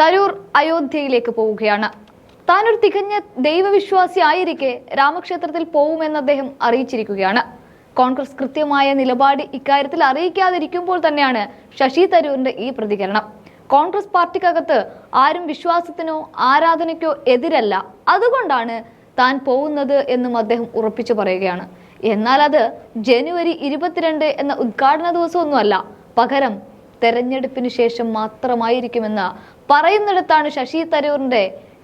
തരൂർ അയോധ്യയിലേക്ക് പോവുകയാണ്. താനൊരു തികഞ്ഞ ദൈവവിശ്വാസി ആയിരിക്കെ രാമക്ഷേത്രത്തിൽ പോവുമെന്ന് അദ്ദേഹം അറിയിച്ചിരിക്കുകയാണ്. കോൺഗ്രസ് കൃത്യമായ നിലപാട് ഇക്കാര്യത്തിൽ അറിയിക്കാതിരിക്കുമ്പോൾ തന്നെയാണ് ശശി തരൂരിന്റെ ഈ പ്രതികരണം. കോൺഗ്രസ് പാർട്ടിക്കകത്ത് ആരും വിശ്വാസത്തിനോ ആരാധനയ്ക്കോ എതിരല്ല. അതുകൊണ്ടാണ് താൻ പോകുന്നത് എന്നും അദ്ദേഹം ഉറപ്പിച്ചു പറയുകയാണ്. എന്നാൽ അത് ജനുവരി ഇരുപത്തിരണ്ട് എന്ന ഉദ്ഘാടന ദിവസമൊന്നുമല്ല. പകരം തെരഞ്ഞെടുപ്പിന് ശേഷം മാത്രമായിരിക്കുമെന്ന് പറയുന്നിടത്താണ് ശശി തരൂറിന്റെ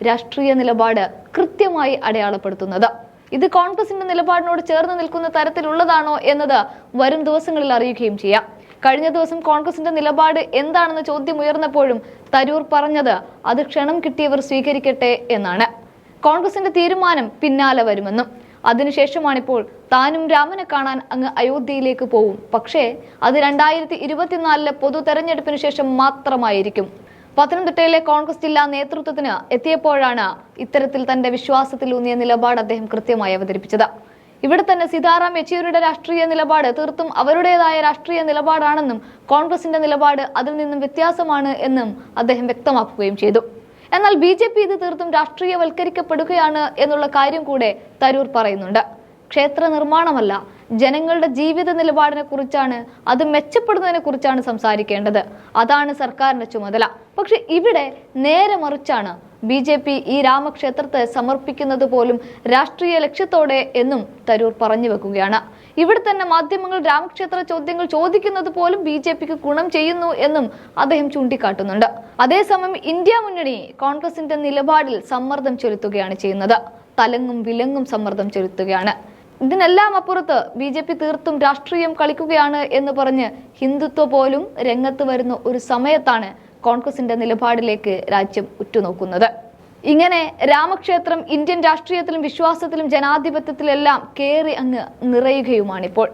രാഷ്ട്രീയ നിലപാട് കൃത്യമായി അടയാളപ്പെടുത്തുന്നത്. ഇത് കോൺഗ്രസിന്റെ നിലപാടിനോട് ചേർന്ന് നിൽക്കുന്ന തരത്തിലുള്ളതാണോ എന്നത് വരും ദിവസങ്ങളിൽ അറിയുകയും ചെയ്യാം. കഴിഞ്ഞ ദിവസം കോൺഗ്രസിന്റെ നിലപാട് എന്താണെന്ന ചോദ്യം ഉയർന്നപ്പോഴും തരൂർ പറഞ്ഞത് അത് ക്ഷണം കിട്ടിയവർ സ്വീകരിക്കട്ടെ എന്നാണ്. കോൺഗ്രസിന്റെ തീരുമാനം പിന്നാലെ വരുമെന്നും അതിനുശേഷമാണിപ്പോൾ താനും രാമനെ കാണാൻ അങ്ങ് അയോധ്യയിലേക്ക് പോവും. പക്ഷേ അത് രണ്ടായിരത്തി ഇരുപത്തിനാലിലെ പൊതു തെരഞ്ഞെടുപ്പിന് ശേഷം മാത്രമായിരിക്കും. പത്തനംതിട്ടയിലെ കോൺഗ്രസ് ജില്ലാ നേതൃത്വത്തിന് എത്തിയപ്പോഴാണ് ഇത്തരത്തിൽ തന്റെ വിശ്വാസത്തിലൂന്നിയ നിലപാട് അദ്ദേഹം കൃത്യമായി അവതരിപ്പിച്ചത്. ഇവിടെ തന്നെ സീതാറാം യെച്ചൂരിയുടെ രാഷ്ട്രീയ നിലപാട് തീർത്തും അവരുടേതായ രാഷ്ട്രീയ നിലപാടാണെന്നും കോൺഗ്രസിന്റെ നിലപാട് അതിൽ നിന്നും വ്യത്യാസമാണ് എന്നും അദ്ദേഹം വ്യക്തമാക്കുകയും ചെയ്തു. എന്നാൽ ബി ജെ പി ഇത് തീർത്തും രാഷ്ട്രീയവൽക്കരിക്കപ്പെടുകയാണ് എന്നുള്ള കാര്യം കൂടെ തരൂർ പറയുന്നുണ്ട്. ക്ഷേത്ര നിർമ്മാണമല്ല ജനങ്ങളുടെ ജീവിത നിലപാടിനെ കുറിച്ചാണ് അത് മെച്ചപ്പെടുന്നതിനെ കുറിച്ചാണ് സംസാരിക്കേണ്ടത്. അതാണ് സർക്കാരിന്റെ ചുമതല. പക്ഷെ ഇവിടെ നേരെ മറിച്ചാണ് ബി ജെ പി ഈ രാമക്ഷേത്രത്തെ സമർപ്പിക്കുന്നത് പോലും രാഷ്ട്രീയ ലക്ഷ്യത്തോടെ എന്നും തരൂർ പറഞ്ഞു വെക്കുകയാണ്. ഇവിടെ തന്നെ മാധ്യമങ്ങൾ രാമക്ഷേത്ര ചോദ്യങ്ങൾ ചോദിക്കുന്നത് പോലും ബി ജെ പിക്ക് ഗുണം ചെയ്യുന്നു എന്നും അദ്ദേഹം ചൂണ്ടിക്കാട്ടുന്നുണ്ട്. അതേസമയം ഇന്ത്യ മുന്നണി കോൺഗ്രസിന്റെ നിലപാടിൽ സമ്മർദ്ദം ചെലുത്തുകയാണ് ചെയ്യുന്നത്. തലങ്ങും വിലങ്ങും സമ്മർദ്ദം ചെലുത്തുകയാണ്. ഇതിനെല്ലാം അപ്പുറത്ത് ബി ജെ പി തീർത്തും രാഷ്ട്രീയം കളിക്കുകയാണ് എന്ന് പറഞ്ഞ് ഹിന്ദുത്വ പോലും രംഗത്ത് വരുന്ന ഒരു സമയത്താണ് കോൺഗ്രസിന്റെ നിലപാടിലേക്ക് രാജ്യം ഉറ്റുനോക്കുന്നത്. ഇങ്ങനെ രാമക്ഷേത്രം ഇന്ത്യൻ രാഷ്ട്രീയത്തിലും വിശ്വാസത്തിലും ജനാധിപത്യത്തിലെല്ലാം കയറി അങ്ങ് നിറയുകയുമാണിപ്പോൾ.